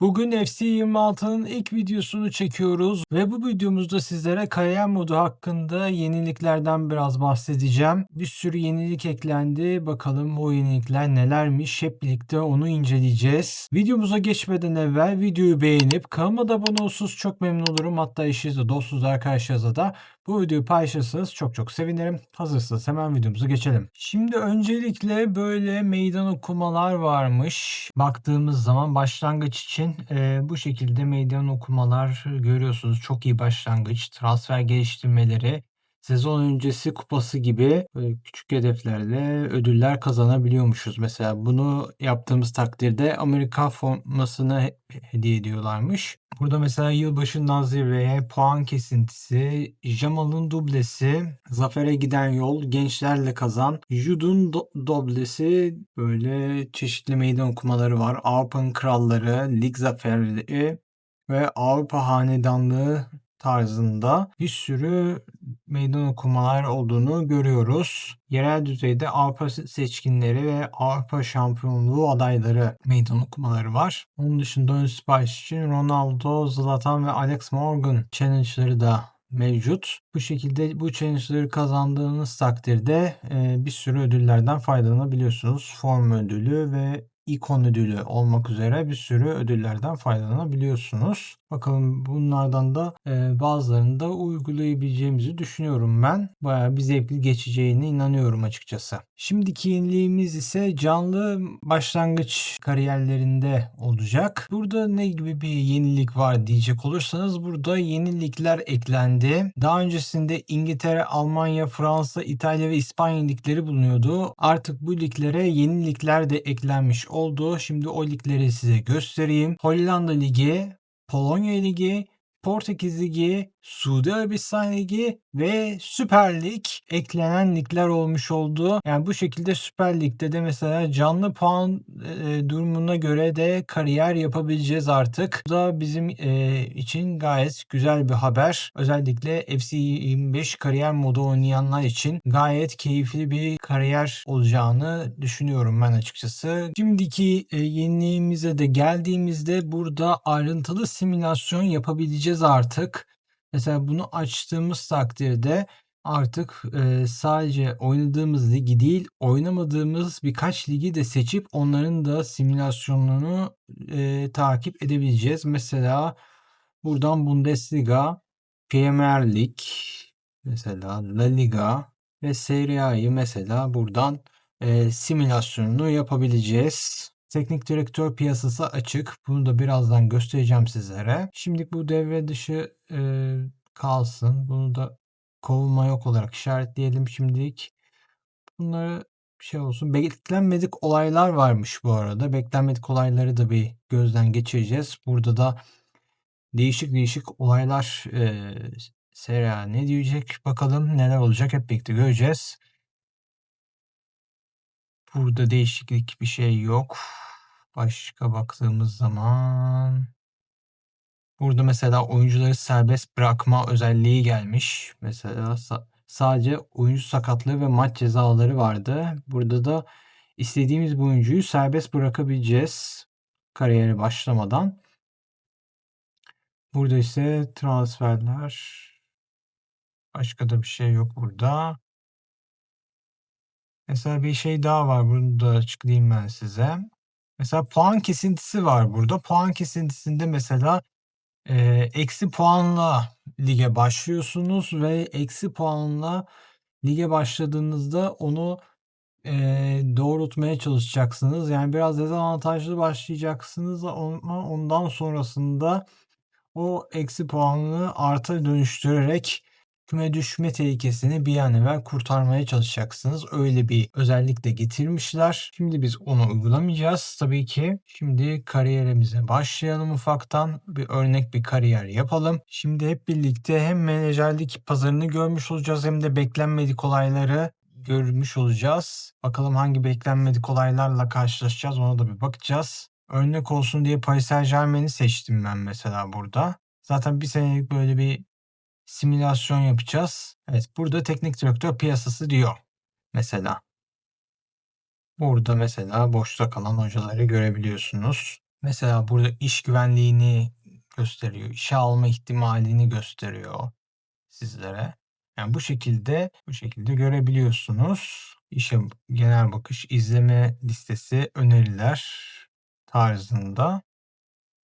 Bugün FC26'nın ilk videosunu çekiyoruz ve bu videomuzda sizlere kariyer modu hakkında yeniliklerden biraz bahsedeceğim. Bir sürü yenilik eklendi. Bakalım o yenilikler nelermiş hep birlikte onu inceleyeceğiz. Videomuza geçmeden evvel videoyu beğenip kanalıma da abone olursanız çok memnun olurum. Hatta eşinizle, dostunuz, arkadaşlarınızla da bu videoyu paylaşırsanız çok çok sevinirim. Hazırsanız hemen videomuza geçelim. Şimdi öncelikle böyle meydan okumalar varmış. Baktığımız zaman başlangıç için e, bu şekilde meydan okumalar görüyorsunuz. Çok iyi başlangıç. Transfer geliştirmeleri, sezon öncesi kupası gibi böyle küçük hedeflerle ödüller kazanabiliyormuşuz. Mesela bunu yaptığımız takdirde Amerika formasını he- hediye ediyorlarmış. Burada mesela yılbaşından zirveye puan kesintisi, Jamal'ın dublesi, Zafer'e giden yol, gençlerle kazan, Jud'un do- doblesi böyle çeşitli meydan okumaları var. Avrupa'nın kralları, lig zaferleri ve Avrupa hanedanlığı tarzında bir sürü meydan okumalar olduğunu görüyoruz. Yerel düzeyde Avrupa se- seçkinleri ve Avrupa şampiyonluğu adayları meydan okumaları var. Onun dışında ön sipariş için Ronaldo, Zlatan ve Alex Morgan challenge'ları da mevcut. Bu şekilde bu challenge'ları kazandığınız takdirde e, bir sürü ödüllerden faydalanabiliyorsunuz. Form ödülü ve ikon ödülü olmak üzere bir sürü ödüllerden faydalanabiliyorsunuz. Bakalım bunlardan da e, bazılarını da uygulayabileceğimizi düşünüyorum ben. Bayağı bir zevkli geçeceğine inanıyorum açıkçası. Şimdiki yeniliğimiz ise canlı başlangıç kariyerlerinde olacak. Burada ne gibi bir yenilik var diyecek olursanız burada yenilikler eklendi. Daha öncesinde İngiltere, Almanya, Fransa, İtalya ve İspanya ligleri bulunuyordu. Artık bu liglere yeni ligler de eklenmiş oldu. Şimdi o ligleri size göstereyim. Hollanda Ligi, Polonya Ligi, Portekiz Ligi, Suudi Arabistan Ligi ve Süper Lig eklenen ligler olmuş oldu. Yani bu şekilde Süper Lig'de de mesela canlı puan e, durumuna göre de kariyer yapabileceğiz artık. Bu da bizim e, için gayet güzel bir haber. Özellikle FC 25 kariyer modu oynayanlar için gayet keyifli bir kariyer olacağını düşünüyorum ben açıkçası. Şimdiki e, yeniliğimize de geldiğimizde burada ayrıntılı simülasyon yapabileceğiz artık. Mesela bunu açtığımız takdirde artık e, sadece oynadığımız ligi değil, oynamadığımız birkaç ligi de seçip onların da simülasyonunu e, takip edebileceğiz. Mesela buradan Bundesliga, Premier Lig, mesela La Liga ve Serie A'yı mesela buradan e, simülasyonunu yapabileceğiz. Teknik direktör piyasası açık. Bunu da birazdan göstereceğim sizlere. Şimdi bu devre dışı e, kalsın. Bunu da kovulma yok olarak işaretleyelim şimdilik. Bunları şey olsun. Beklenmedik olaylar varmış bu arada. Beklenmedik olayları da bir gözden geçireceğiz. Burada da değişik değişik olaylar e, Sera ne diyecek bakalım neler olacak hep birlikte göreceğiz. Burada değişiklik bir şey yok. Başka baktığımız zaman burada mesela oyuncuları serbest bırakma özelliği gelmiş. Mesela sa- sadece oyuncu sakatlığı ve maç cezaları vardı. Burada da istediğimiz bu oyuncuyu serbest bırakabileceğiz kariyeri başlamadan. Burada ise transferler başka da bir şey yok burada. Mesela bir şey daha var. Bunu da açıklayayım ben size. Mesela puan kesintisi var burada. Puan kesintisinde mesela e, eksi puanla lige başlıyorsunuz ve eksi puanla lige başladığınızda onu e, doğrultmaya çalışacaksınız. Yani biraz dezavantajlı başlayacaksınız ama ondan sonrasında o eksi puanını arta dönüştürerek küme düşme tehlikesini bir an evvel kurtarmaya çalışacaksınız. Öyle bir özellik de getirmişler. Şimdi biz onu uygulamayacağız tabii ki. Şimdi kariyerimize başlayalım ufaktan. Bir örnek bir kariyer yapalım. Şimdi hep birlikte hem menajerlik pazarını görmüş olacağız hem de beklenmedik olayları görmüş olacağız. Bakalım hangi beklenmedik olaylarla karşılaşacağız ona da bir bakacağız. Örnek olsun diye Paris Saint Germain'i seçtim ben mesela burada. Zaten bir senelik böyle bir simülasyon yapacağız. Evet burada teknik direktör piyasası diyor. Mesela. Burada mesela boşta kalan hocaları görebiliyorsunuz. Mesela burada iş güvenliğini gösteriyor, işe alma ihtimalini gösteriyor sizlere. Yani bu şekilde bu şekilde görebiliyorsunuz. İşe genel bakış, izleme listesi, öneriler tarzında.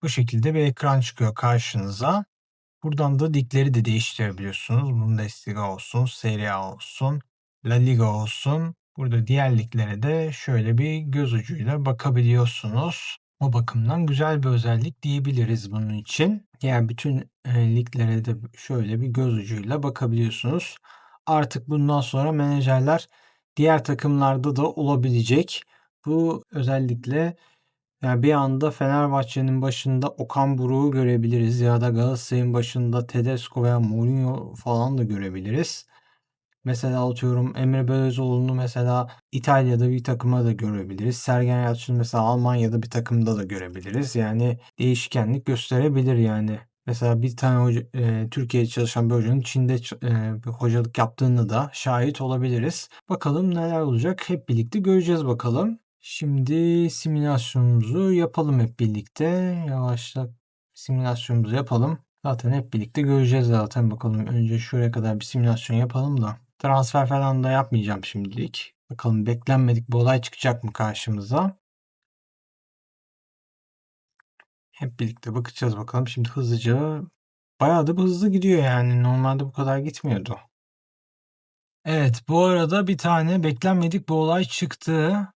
Bu şekilde bir ekran çıkıyor karşınıza. Buradan da ligleri de değiştirebiliyorsunuz. Bundesliga olsun, Serie A olsun, La Liga olsun. Burada diğer liglere de şöyle bir göz ucuyla bakabiliyorsunuz. O bakımdan güzel bir özellik diyebiliriz bunun için. Diğer bütün e, liglere de şöyle bir göz ucuyla bakabiliyorsunuz. Artık bundan sonra menajerler diğer takımlarda da olabilecek. Bu özellikle yani bir anda Fenerbahçe'nin başında Okan Buruk'u görebiliriz ya da Galatasaray'ın başında Tedesco veya Mourinho falan da görebiliriz. Mesela atıyorum Emre Belözoğlu'nu mesela İtalya'da bir takıma da görebiliriz. Sergen Yalçın'ı mesela Almanya'da bir takımda da görebiliriz. Yani değişkenlik gösterebilir yani. Mesela bir tane hoca, e, Türkiye'de çalışan bir hocanın Çin'de e, bir hocalık yaptığını da şahit olabiliriz. Bakalım neler olacak hep birlikte göreceğiz bakalım. Şimdi simülasyonumuzu yapalım hep birlikte. Yavaşla simülasyonumuzu yapalım. Zaten hep birlikte göreceğiz zaten bakalım. Önce şuraya kadar bir simülasyon yapalım da. Transfer falan da yapmayacağım şimdilik. Bakalım beklenmedik bir olay çıkacak mı karşımıza. Hep birlikte bakacağız bakalım. Şimdi hızlıca bayağı da hızlı gidiyor yani. Normalde bu kadar gitmiyordu. Evet bu arada bir tane beklenmedik bir olay çıktı.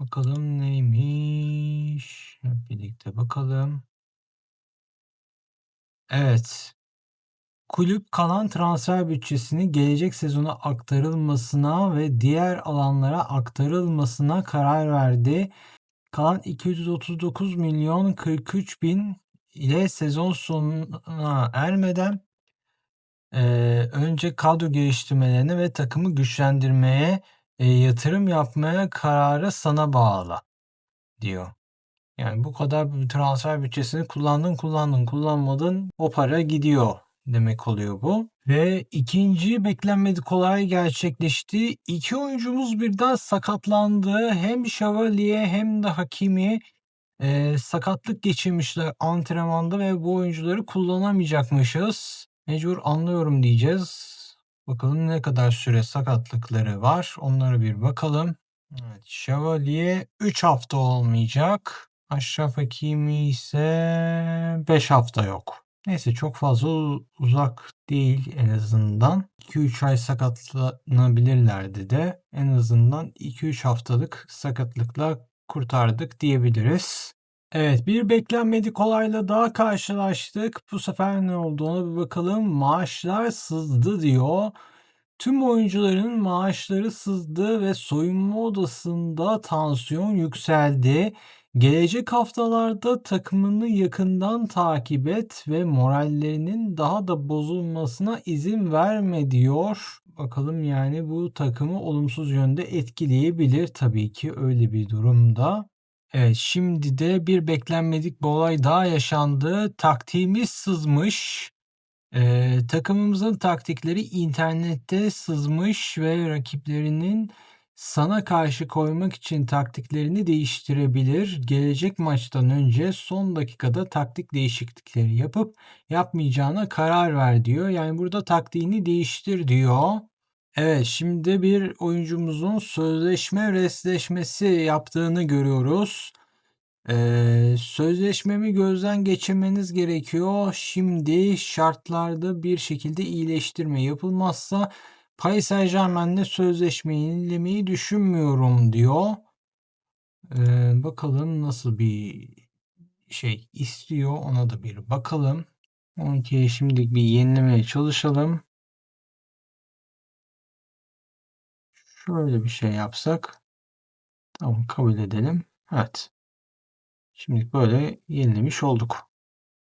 Bakalım neymiş? Hep birlikte bakalım. Evet. Kulüp kalan transfer bütçesini gelecek sezona aktarılmasına ve diğer alanlara aktarılmasına karar verdi. Kalan 239 milyon 43 bin ile sezon sonuna ermeden e, önce kadro geliştirmelerine ve takımı güçlendirmeye e, yatırım yapmaya kararı sana bağlı diyor. Yani bu kadar transfer bütçesini kullandın kullandın kullanmadın o para gidiyor demek oluyor bu. Ve ikinci beklenmedik olay gerçekleşti. İki oyuncumuz birden sakatlandı. Hem Şavalye hem de Hakimi e, sakatlık geçirmişler antrenmanda ve bu oyuncuları kullanamayacakmışız. Mecbur anlıyorum diyeceğiz. Bakalım ne kadar süre sakatlıkları var. Onlara bir bakalım. Evet, Şövalye 3 hafta olmayacak. Aşraf Hakimi ise 5 hafta yok. Neyse çok fazla uzak değil en azından. 2-3 ay sakatlanabilirlerdi de en azından 2-3 haftalık sakatlıkla kurtardık diyebiliriz. Evet bir beklenmedik olayla daha karşılaştık. Bu sefer ne olduğunu bir bakalım. Maaşlar sızdı diyor. Tüm oyuncuların maaşları sızdı ve soyunma odasında tansiyon yükseldi. Gelecek haftalarda takımını yakından takip et ve morallerinin daha da bozulmasına izin verme diyor. Bakalım yani bu takımı olumsuz yönde etkileyebilir tabii ki öyle bir durumda. Evet şimdi de bir beklenmedik bir olay daha yaşandı. Taktiğimiz sızmış. Ee, takımımızın taktikleri internette sızmış ve rakiplerinin sana karşı koymak için taktiklerini değiştirebilir. Gelecek maçtan önce son dakikada taktik değişiklikleri yapıp yapmayacağına karar ver diyor. Yani burada taktiğini değiştir diyor. Evet şimdi bir oyuncumuzun sözleşme resleşmesi yaptığını görüyoruz. Ee, sözleşmemi gözden geçirmeniz gerekiyor. Şimdi şartlarda bir şekilde iyileştirme yapılmazsa Paris Saint Germain'le sözleşmeyi yenilemeyi düşünmüyorum diyor. Ee, bakalım nasıl bir şey istiyor ona da bir bakalım. 12'ye şimdilik bir yenilemeye çalışalım. Şöyle bir şey yapsak. Tamam kabul edelim. Evet. Şimdi böyle yenilemiş olduk.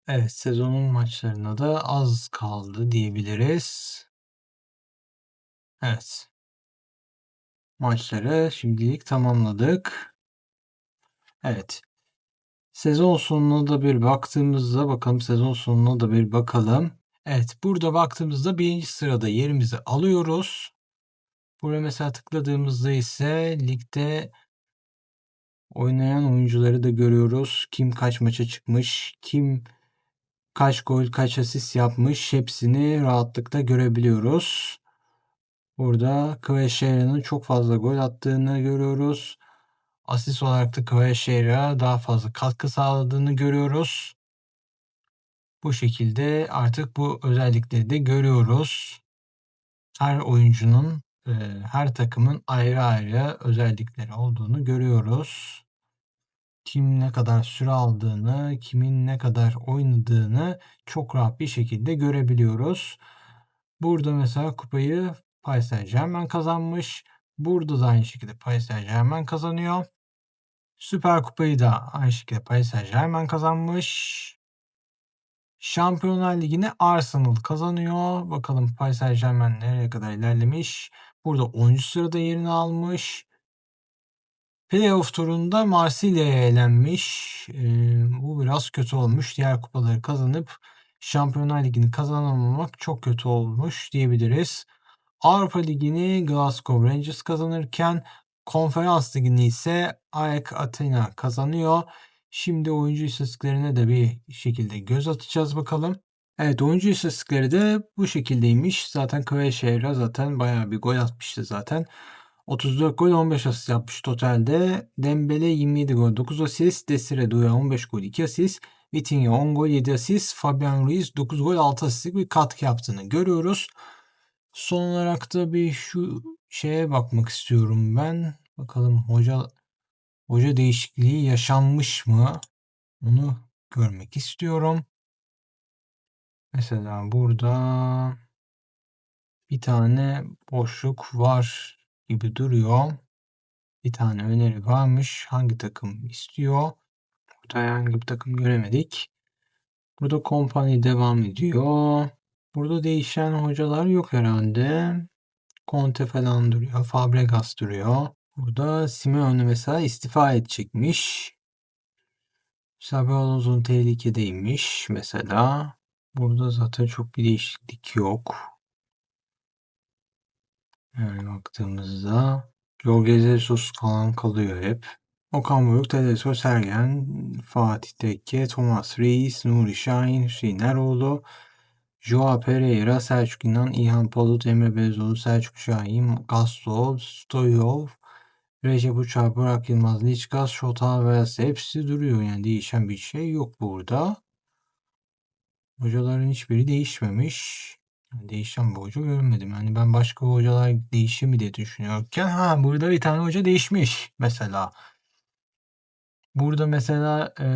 Evet sezonun maçlarına da az kaldı diyebiliriz. Evet. Maçları şimdilik tamamladık. Evet. Sezon sonuna da bir baktığımızda bakalım sezon sonuna da bir bakalım. Evet burada baktığımızda birinci sırada yerimizi alıyoruz. Buraya mesela tıkladığımızda ise ligde Oynayan oyuncuları da görüyoruz. Kim kaç maça çıkmış, kim kaç gol, kaç asist yapmış hepsini rahatlıkla görebiliyoruz. Burada Kvaratskhelia'nın çok fazla gol attığını görüyoruz. Asist olarak da Kvaratskhelia daha fazla katkı sağladığını görüyoruz. Bu şekilde artık bu özellikleri de görüyoruz. Her oyuncunun, her takımın ayrı ayrı özellikleri olduğunu görüyoruz. Kim ne kadar süre aldığını, kimin ne kadar oynadığını çok rahat bir şekilde görebiliyoruz. Burada mesela kupayı Paris Saint-Germain kazanmış. Burada da aynı şekilde Paris Saint-Germain kazanıyor. Süper Kupayı da aynı şekilde Paris Saint-Germain kazanmış. Şampiyonlar Ligi'ni Arsenal kazanıyor. Bakalım Paris Saint-Germain nereye kadar ilerlemiş. Burada 10. sırada yerini almış. Playoff turunda Marsilya'ya elenmiş. Ee, bu biraz kötü olmuş. Diğer kupaları kazanıp Şampiyonlar Ligi'ni kazanamamak çok kötü olmuş diyebiliriz. Avrupa Ligi'ni Glasgow Rangers kazanırken Konferans Ligi'ni ise AEK Athena kazanıyor. Şimdi oyuncu istatistiklerine de bir şekilde göz atacağız bakalım. Evet oyuncu istatistikleri de bu şekildeymiş. Zaten Kvaratskhelia zaten bayağı bir gol atmıştı zaten. 34 gol 15 asist yapmış totalde. Dembele 27 gol 9 asist. Desire Doué 15 gol 2 asist. Vitinha 10 gol 7 asist. Fabian Ruiz 9 gol 6 asistlik bir katkı yaptığını görüyoruz. Son olarak da bir şu şeye bakmak istiyorum ben. Bakalım hoca hoca değişikliği yaşanmış mı? Onu görmek istiyorum. Mesela burada bir tane boşluk var gibi duruyor. Bir tane öneri varmış. Hangi takım istiyor? Burada herhangi bir takım göremedik. Burada kompanya devam ediyor. Burada değişen hocalar yok herhalde. Conte falan duruyor. Fabregas duruyor. Burada Simeone mesela istifa edecekmiş. Xabi Alonso tehlikedeymiş mesela. Burada zaten çok bir değişiklik yok. Yani baktığımızda Jorge Jesus falan kalıyor hep. Okan Buruk, Tedesco, Sergen, Fatih Tekke, Thomas Reis, Nuri Şahin, Hüseyin Eroğlu, Joao Pereira, Selçuk İnan, İlhan Palut, Emre Bezoğlu, Selçuk Şahin, Gastol, Stoyov, Recep Uçar, Burak Yılmaz, Liçkas, Şota ve hepsi duruyor. Yani değişen bir şey yok burada. Hocaların hiçbiri değişmemiş. Değişen bir hoca görmedim. Yani ben başka hocalar değişir mi diye düşünüyorken ha burada bir tane hoca değişmiş mesela. Burada mesela e,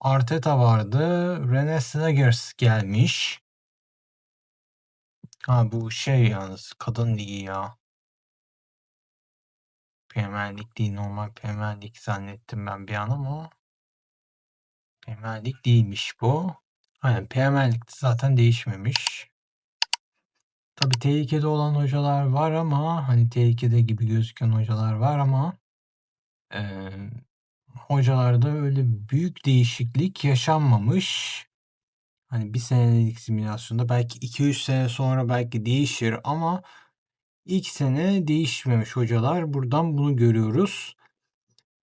Arteta vardı. Rene Snagers gelmiş. Ha bu şey yalnız kadın ligi ya. Premier Lig değil normal Premier Lig zannettim ben bir an ama Premier Lig değilmiş bu. Aynen Lig'de zaten değişmemiş. Tabii tehlikede olan hocalar var ama hani tehlikede gibi gözüken hocalar var ama e, hocalarda öyle büyük değişiklik yaşanmamış. Hani bir senelik simülasyonda belki 2-3 sene sonra belki değişir ama ilk sene değişmemiş hocalar. Buradan bunu görüyoruz.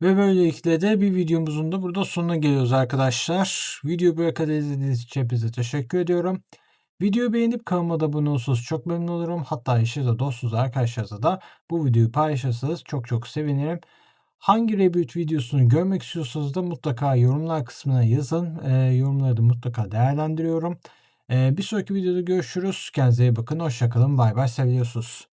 Ve böylelikle de bir videomuzun da burada sonuna geliyoruz arkadaşlar. Videoyu buraya kadar izlediğiniz için hepinize teşekkür ediyorum. Videoyu beğenip kanalıma da abone olursanız çok memnun olurum. Hatta eşinizle, dostunuz, arkadaşlarınızla da bu videoyu paylaşırsanız çok çok sevinirim. Hangi reboot videosunu görmek istiyorsanız da mutlaka yorumlar kısmına yazın. E, yorumları da mutlaka değerlendiriyorum. E, bir sonraki videoda görüşürüz. Kendinize iyi bakın. Hoşçakalın. Bay bay. Seviyorsunuz.